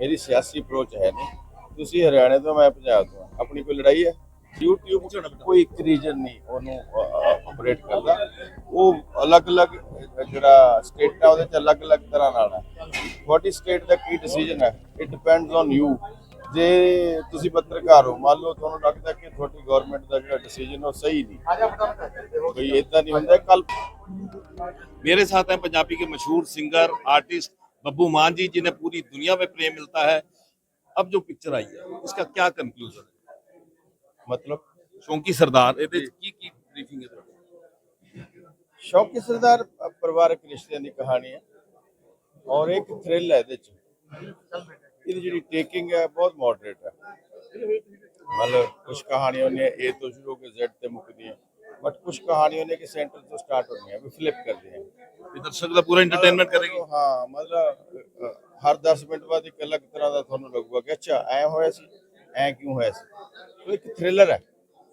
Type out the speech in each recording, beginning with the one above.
ਮੇਰੀ ਸਿਆਸੀ ਅਪਰੋਚ ਹੈ ਨਹੀਂ। ਤੁਸੀਂ ਹਰਿਆਣੇ ਤੋਂ ਮੈਂ ਪੰਜਾਬ ਤੋਂ ਆਪਣੀ ਕੋਈ ਲੜਾਈ ਹੈ? YouTube ਕੋਈ ਇੱਕ ਨਹੀਂ ਉਹਨੂੰ ਆਪਰੇਟ ਕਰਦਾ। ਉਹ ਅਲੱਗ-ਅਲੱਗ ਜਿਹੜਾ ਸਟੇਟ ਆ ਉਹਦੇ ਚ ਅਲੱਗ-ਅਲੱਗ ਤਰ੍ਹਾਂ ਨਾਲ ਹੈ। ਵਾਟ ਇਸ ਸਟੇਟ ਦਾ ਕੀ ਡਿਸੀਜਨ ਹੈ? ਇਟ ਡਿਪੈਂਡਸ ਔਨ ਯੂ ਜੇ ਤੁਸੀਂ ਪੱਤਰਕਾਰ ਹੋ ਮੰਨ ਲਓ ਤੁਹਾਨੂੰ ਲੱਗਦਾ ਕਿ ਤੁਹਾਡੀ ਗਵਰਨਮੈਂਟ ਦਾ ਜਿਹੜਾ ਡਿਸੀਜਨ ਉਹ ਸਹੀ ਨਹੀਂ। ਕੋਈ ਇਦਾਂ ਨਹੀਂ ਹੁੰਦਾ ਕੱਲ ਮੇਰੇ ਸਾਥ ਹੈ ਪੰਜਾਬੀ ਕੇ ਮਸ਼ਹੂਰ ਸਿੰਗਰ ਆਰਟਿਸਟ बब्बू मान जी जिन्हें पूरी दुनिया में प्रेम मिलता है अब जो पिक्चर आई है इसका क्या कंक्लूजन है ਮਤਲਬ शौकी सरदार ਇਹਦੇ ਚ ਕੀ ਕੀ ਬਰੀਫਿੰਗ ਹੈ ਤੁਹਾਡੀ ਸ਼ੌਕੀ ਸਰਦਾਰ ਪ- ਪਰਿਵਾਰਕ ਰਿਸ਼ਤਿਆਂ ਦੀ ਕਹਾਣੀ ਹੈ ਔਰ ਇੱਕ ਥ੍ਰਿਲ ਹੈ ਇਹਦੇ ਚ ਇਹਦੀ ਜਿਹੜੀ ਟੇਕਿੰਗ ਹੈ ਬਹੁਤ ਮੋਡਰੇਟ ਹੈ ਮਤਲਬ ਕੁਝ ਕਹਾਣੀਆਂ ਨੇ A ਤੋਂ ਸ਼ੁਰੂ ਹੋ ਕੇ Z ਤੇ ਮੁੱਕਦੀਆਂ ਬਟ ਕੁਝ ਕਹਾਣੀਆਂ ਨੇ ਕਿ ਸੈਂਟਰ ਤੋਂ ਸਟਾਰਟ ਹੁੰਦੀਆਂ ਵੀ ਫਲਿਪ ਕਰਦੇ हैं ਇਹ ਦਰਸ਼ਕ ਦਾ ਪੂਰਾ ਐਂਟਰਟੇਨਮੈਂਟ ਕਰੇਗੀ ਹਾਂ ਮਤਲਬ ਅ, ਹਰ 10 ਮਿੰਟ ਬਾਅਦ ਇੱਕ ਅਲੱਗ ਤਰ੍ਹਾਂ ਦਾ ਤੁਹਾਨੂੰ ਲੱਗੂਗਾ ਕਿ ਅੱਛਾ, ਐ ਹੋਇਆ ਸੀ, ਐ ਕਿਉਂ ਹੋਇਆ ਸੀ? ਉਹ ਇੱਕ ਥ੍ਰਿਲਰ ਹੈ।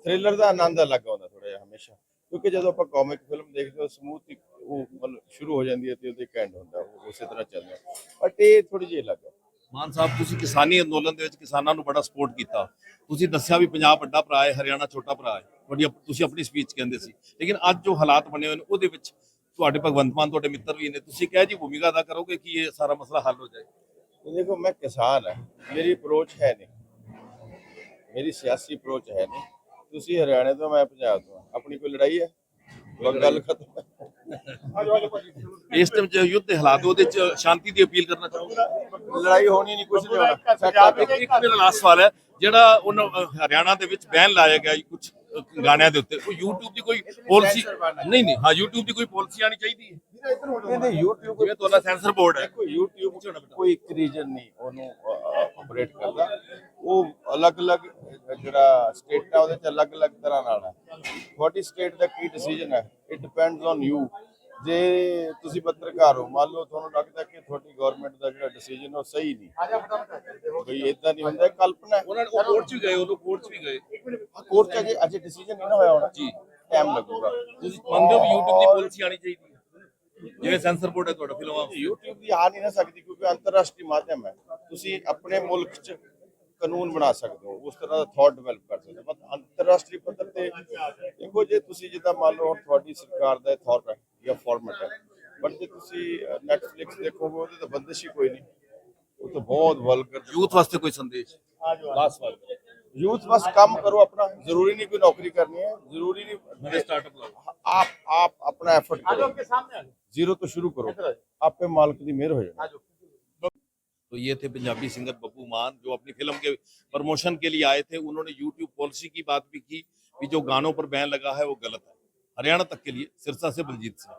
ਥ੍ਰਿਲਰ ਦਾ ਆਨੰਦ ਅਲੱਗ ਆਉਂਦਾ ਥੋੜਾ ਜਿਹਾ ਹਮੇਸ਼ਾ। ਕਿਉਂਕਿ ਜਦੋਂ ਆਪਾਂ ਕਾਮਿਕ ਫਿਲਮ ਦੇਖਦੇ ਹਾਂ ਸਮੂਥ ਉਹ ਮਤਲਬ ਸ਼ੁਰੂ ਹੋ ਜਾਂਦੀ ਹੈ ਤੇ ਉਹਦੇ ਐਂਡ ਹੁੰਦਾ, ਉਹ ਉਸੇ ਤਰ੍ਹਾਂ ਚੱਲਦਾ ਬਟ ਇਹ ਥੋੜੀ ਜਿਹੀ ਅਲੱਗ ਹੈ। ਮਾਨ ਸਾਹਿਬ, ਤੁਸੀਂ ਕਿਸਾਨੀ ਅੰਦੋਲਨ ਦੇ ਵਿੱਚ ਕਿਸਾਨਾਂ ਨੂੰ ਬੜਾ ਸਪੋਰਟ ਕੀਤਾ। ਤੁਸੀਂ ਦੱਸਿਆ ਵੀ ਪੰਜਾਬ ਵੱਡਾ ਭਰਾ ਹੈ, ਹਰਿਆਣਾ ਛੋਟਾ ਭਰਾ ਹੈ। ਤੁਹਾਡੀ ਤੁਸੀਂ ਆਪਣੀ ਸਪੀਚ ਕਹਿੰਦੇ ਸੀ। ਲੇਕਿਨ ਅੱਜ ਜੋ ਹਾਲਾਤ ਬਣੇ ਹੋਏ ਨੇ, ਉਹਦੇ ਵਿੱਚ ਤੁਹਾਡੇ ਭਗਵੰਤ ਮਾਨ ਤੁਹਾਡੇ ਮਿੱਤਰ ਵੀ ਨੇ। ਤੁਸੀਂ ਕਿਹਾ ਜੀ ਭੂਮਿਕਾ ਅਦਾ ਕਰੋਗੇ ਕਿ ਇਹ ਸਾਰਾ ਮਸਲਾ ਹੱਲ ਹੋ ਜਾਏ? ਦੇਖੋ ਮੈਂ ਕਿਸਾਨ ਹਾਂ। ਮੇਰੀ ਅਪਰੋਚ ਹੈ ਨਹੀਂ। ਮੇਰੀ ਸਿਆਸੀ ਅਪਰੋਚ ਹੈ ਨਹੀਂ। ਤੁਸੀਂ ਹਰਿਆਣੇ ਤੋਂ ਮੈਂ ਪੰਜਾਬ ਤੋਂ ਆਪਣੀ ਕੋਈ ਲੜਾਈ ਹੈ? ਗੱਲ ਖਤਮ ਇਸ ਟਾਈਮ ਚ ਯੁੱਧ ਦੇ ਹਾਲਾਤ ਉਹਦੇ ਚ ਸ਼ਾਂਤੀ ਦੀ ਅਪੀਲ ਕਰਨਾ ਚਾਹੁੰਦਾ ਲੜਾਈ ਹੋਣੀ ਨਹੀਂ ਕੁਝ ਨਹੀਂ ਹੋਣਾ। ਇੱਕ ਮੇਰਾ ਲਾਸਟ ਸਵਾਲ ਹੈ ਜਿਹੜਾ ਉਹਨਾਂ ਹਰਿਆਣਾ ਦੇ ਵਿੱਚ ਬੈਨ ਲਾਇਆ ਗਿਆ ਜੀ ਕੁਝ ਗਾਣਿਆਂ ਦੇ ਉੱਤੇ। ਉਹ YouTube ਦੀ ਕੋਈ ਪਾਲਿਸੀ ਨਹੀਂ ਨਹੀਂ ਹਾਂ YouTube ਦੀ ਕੋਈ ਪਾਲਿਸੀ ਆਣੀ ਚਾਹੀਦੀ ਹੈ। ਇਹਦੇ YouTube ਜਿਵੇਂ ਤੁਹਾਡਾ ਸੈਂਸਰ ਬੋਰਡ ਹੈ। ਕੋਈ YouTube ਕੋਈ ਇੱਕ ਰੀਜਨ ਨਹੀਂ ਉਹਨੂੰ ਆਪਰੇਟ ਕਰਦਾ। ਉਹ ਅਲੱਗ-ਅਲੱਗ ਜਿਹੜਾ ਸਟੇਟ ਆ ਉਹਦੇ ਚ ਅਲੱਗ-ਅਲੱਗ ਤਰ੍ਹਾਂ ਨਾਲ ਹੈ। ਤੁਹਾਡੀ ਸਟੇਟ ਦਾ ਕੀ ਡਿਸੀਜਨ ਹੈ? ਇਟ ਡਿਪੈਂਡਸ ਔਨ ਯੂ ਜੇ ਤੁਸੀਂ ਪੱਤਰਕਾਰ ਹੋ ਮੰਨ ਲਓ ਤੁਹਾਨੂੰ ਲੱਗਦਾ ਕਿ ਤੁਹਾਡੀ ਗਵਰਨਮੈਂਟ ਦਾ ਜਿਹੜਾ ਡਿਸੀਜਨ ਉਹ ਸਹੀ ਨਹੀਂ। ਕੋਈ ਇਦਾਂ ਨਹੀਂ ਹੁੰਦਾ ਇਹ ਕਲਪਨਾ ਉਹਨਾਂ ਨੇ ਕੋਰਟ 'ਚ ਵੀ ਗਏ ਉਹ ਕੋਰਟ 'ਚ ਵੀ ਗਏ। ਕੋਰਟ ਚ ਅਜੇ ਅਜੇ ਡਿਸੀਜਨ ਨਹੀਂ ਨਾ ਹੋਇਆ ਹੋਣਾ। ਜੀ। ਟਾਈਮ ਲੱਗੂਗਾ। ਤੁਸੀਂ ਮੰਨਦੇ ਹੋ YouTube ਦੀ ਪਾਲਿਸੀ ਆਣੀ ਚਾਹੀਦੀ ਹੈ? ਜਿਵੇਂ ਸੈਂਸਰ ਬੋਰਡ ਹੈ ਤੁਹਾਡਾ ਫਿਲਮਾਂ YouTube ਦੀ ਆ ਨਹੀਂ ਨਾ ਸਕਦੀ ਕਿਉਂਕਿ ਅੰਤਰਰਾਸ਼ਟਰੀ ਮਾਧਿਅਮ ਹੈ। ਤੁਸੀਂ ਆਪਣੇ ਮੁਲਕ 'ਚ ਕਾਨੂੰਨ ਬਣਾ ਸਕਦੇ ਹੋ ਉਸ ਤਰ੍ਹਾਂ ਦਾ ਥਾਟ ਡਿਵੈਲਪ ਕਰ ਸਕਦੇ ਹੋ। ਬਟ ਅੰਤਰਰਾਸ਼ਟਰੀ ਪੱਧਰ ਤੇ ਦੇਖੋ ਜੇ ਤੁਸੀਂ ਜਿੱਦਾਂ ਮੰਨ ਲਓ ਤੁਹਾਡੀ ਸਰਕਾਰ ਦਾ ਥਾਟ ਹੈ ਜਾਂ ਫਾਰਮੈਟ ਹੈ ਬਟ ਜੇ ਤੁਸੀਂ ਨੈਟਫਲਿਕਸ ਦੇਖੋਗੇ ਉਹਦੇ ਤਾਂ ਬੰਦਿਸ਼ ਹੀ ਕੋਈ ਨਹੀਂ ਉਹ ਤਾਂ ਬਹੁਤ ਵਲਗਰ ਯੂਥ ਵਾਸਤੇ ਕੋਈ ਸੰਦੇਸ਼ ਲਾਸਟ ਸਵਾਲ ਯੂਥ ਬਸ ਕੰਮ ਕਰੋ ਆਪਣਾ ਜ਼ਰੂਰੀ ਨਹੀਂ ਕੋਈ ਨੌਕਰੀ ਕਰਨੀ ਹੈ ਜ਼ਰੂਰੀ ਨਵੇਂ ਨਹੀਂ ਸਟਾਰਟਅਪ ਲਾਓ ਆਪ ਆਪ ਆਪਣਾ ਐਫਰਟ ਕਰੋ ਜ਼ੀਰੋ ਤੋਂ ਸ਼ੁਰੂ ਕਰੋ ਆਪੇ ਮਾਲਕ ਦੀ ਮਿਹਰ ਹੋ ਜਾਣੀ तो ये थे पंजाबी सिंगर बब्बू मान जो अपनी फिल्म के प्रमोशन के लिए आए थे उन्होंने यूट्यूब पॉलिसी की बात भी की कि जो गानों पर बैन लगा है वो गलत है हरियाणा तक के लिए सिरसा से बलजीत सिंह